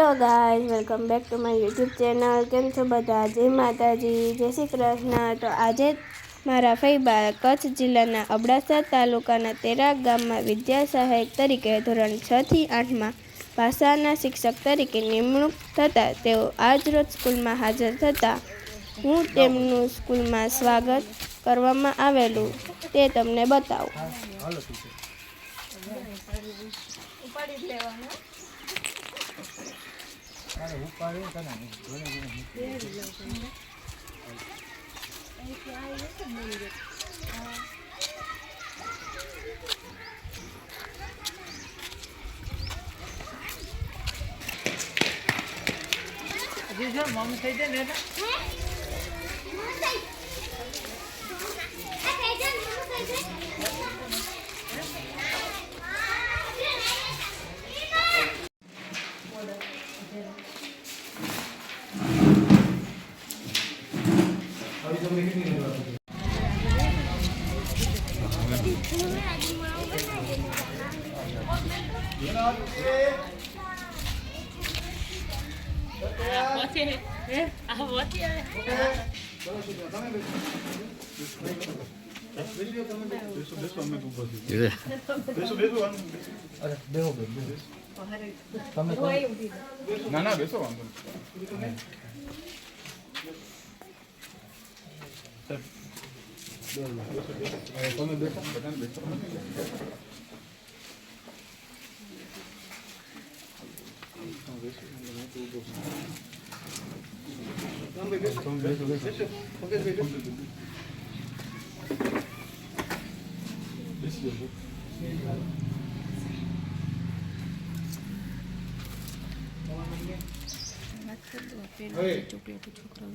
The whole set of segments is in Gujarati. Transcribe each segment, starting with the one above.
Hello guys welcome back to my YouTube channel. કેમ છો બધા? જય માતાજી જય શ્રી કૃષ્ણ. તો આજે મારા ફઈબા કચ્છ જિલ્લાના અબડાસા તાલુકાના તેરા ગામમાં વિદ્યા સહાયક તરીકે ધોરણ છ થી આઠમાં ભાષાના શિક્ષક તરીકે નિમણૂક થતાં તેઓ આજરોજ સ્કૂલમાં હાજર થતાં. હું તેમનું સ્કૂલમાં સ્વાગત કરવામાં આવેલું. તે તમને બતાવું. ના ના બેસો વાંધો નહીં. હવે તમે બેસો બધાને બેસો. તમે બેસો બેસો બેસી જાઓ. હવે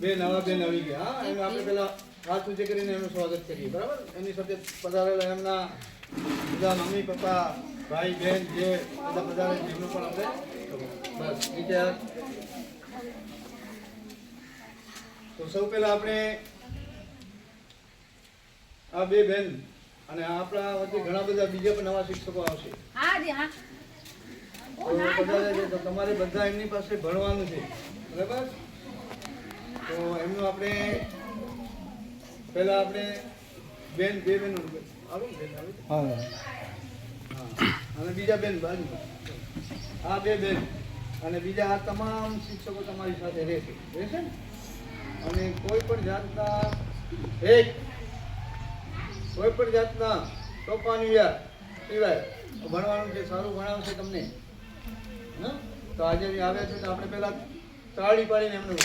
બે નવા બેન આવી ગયા. હા, એમ આપણે પેલા હાથ ઊંચે કરીને એમનું સ્વાગત કરીએ. બરાબર? એની સાથે પધારેલા એમના બધા મમ્મી, પપ્પા, ભાઈ બહેન જે બધા પધારે એમનું પણ આપણે બસ નીચે તો સૌ પહેલા આપણે આ બે બેન અને આપણા વચ્ચે ઘણા બધા બીજા પણ નવા શિક્ષકો આવશે. હા, જી છે તો તમારે બધા એમની પાસે ભણવાનું છે. બરાબર? તો એમનું આપણે પહેલાં આપણે બેન બે બેન હા. અને બીજા બેન બાજુ. આ બે બેન. અને બીજા આ તમામ શિક્ષકો તમારી સાથે રહેશે. રહેશે ને? અને કોઈ પણ જાતના એક કોઈ પણ જાતના તોફાની સિવાય ભણવાનું છે સારું ભણાવશે તમને હં? તો આજે આવ્યા છે તો આપણે પહેલા તાળી પાડીને એમનું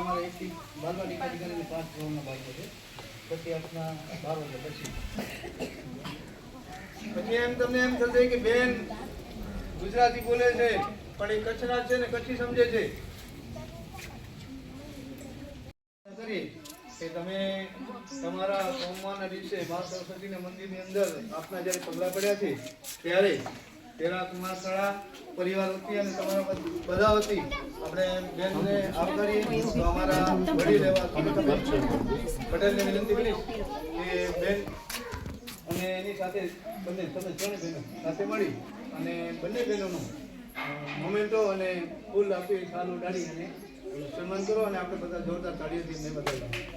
અમારા એકથી બારમા ટીકા ટીકાની પાંચ ધોરણના બાળકો છે. પછી આપણા બાર વાગ્યા પછી. પછી એમ તમને એમ થશે કે બેન ગુજરાતી બોલે છે, પણ એ કચ્છના છે ને કચ્છી સમજે છે. તમે તમારા સોમવારના દિવસે મા સરસ્વતીના મંદિરની અંદર આપના જ્યારે પગલા પડ્યા છે, ત્યારે તેરા કુમાર શાળા પરિવાર વતી અને તમારા બધા વતી આપણે બેનને આવકારીએ તો અમારા વડીલ એવા પટેલને વિનંતી કરીશ કે બેન અને એની સાથે બંને, તમે ત્રણે બહેનો સાથે મળી અને બંને બહેનોનું મોમેન્ટો અને ફૂલ આપી સારું ઉડાડી અને સન્માન કરો અને આપણે બધા જોરદાર તાળીઓથી મેં બતાવીએ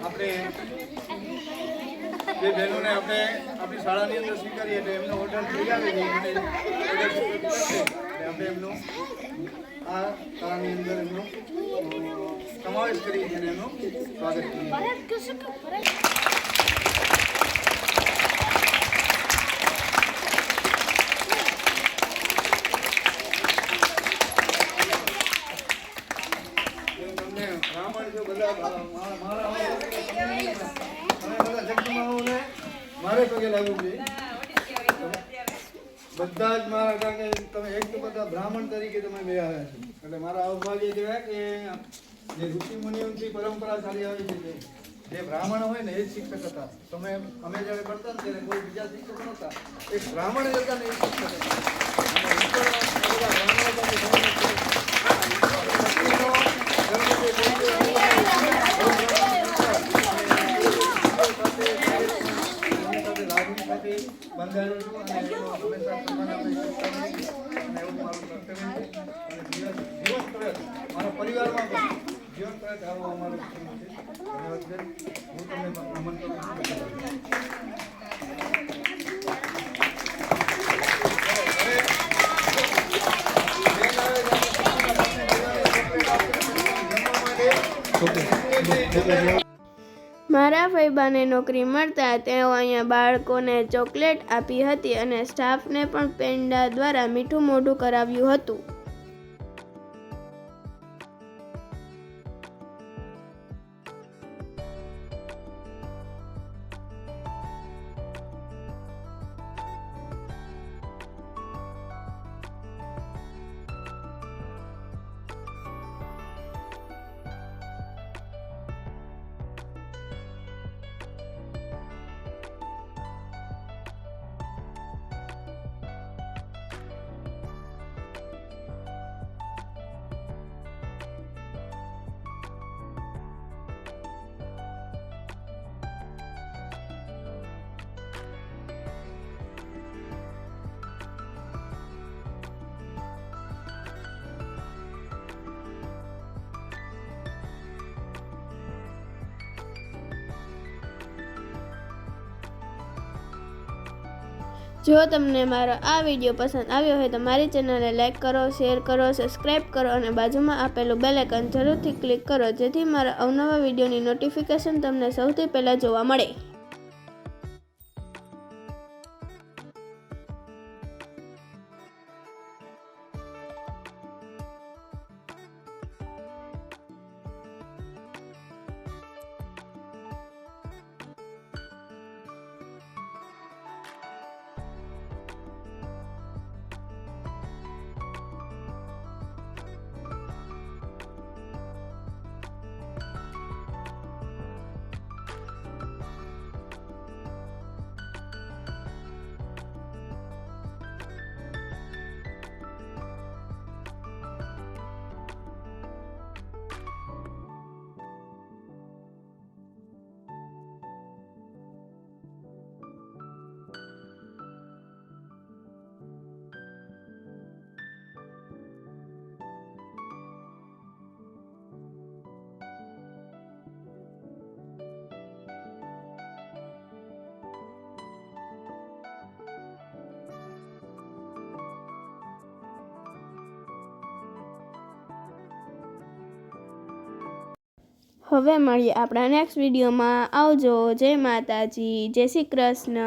આપણે જે બહેનોને આપણે આપણી શાળાની અંદર સ્વીકારીએ એટલે એમનો ઓર્ડર. એટલે આપણે એમનું આ શાળાની અંદર એમનો સમાવેશ કરી અને એમનું સ્વાગત કરીએ હું તમને બ્રાહ્મણ છો બધા મા- મા- મારા તમે બધા જગદંબાઓને મારે પગે લાગવું છે બધા જ મારા કારણ કે તમે એક તો બધા બ્રાહ્મણ તરીકે તમે બે આવ્યા છો. એટલે મારા અવભાગ્ય કહેવાય કે જે ઋષિ મુનિઓની પરંપરા ચાલી આવી છે જે બ્રાહ્મણ હોય ને એ જ શિક્ષક હતા. તમે, અમે જ્યારે કરતા ને ત્યારે કોઈ બીજા શિક્ષક નહોતા. એક બ્રાહ્મણ કરતા ને એ શિક્ષક હતા અને હું તો બધા બ્રાહ્મણો પાસે ભણેલો છું. મારા પરિવારમાં મારા ફૈબાને નોકરી મળતા તેઓ અહીંયા બાળકોને ચોકલેટ આપી હતી અને સ્ટાફને પણ પેંડા દ્વારા મીઠું મોઢું કરાવ્યું હતું. જો તમને મારો આ વીડિયો પસંદ આવ્યો હોય તો મારી ચેનલને લાઇક કરો, શેર કરો સબસ્ક્રાઈબ કરો અને બાજુમાં આપેલું બેલ આઇકન જરૂરથી ક્લિક કરો જેથી મારા અવનવા વિડીયોની નોટિફિકેશન તમને સૌથી પહેલાં જોવા મળે. હવે મળીએ આપણા નેક્સ્ટ વિડીયોમાં આવજો. જય માતાજી. જય શ્રી કૃષ્ણ.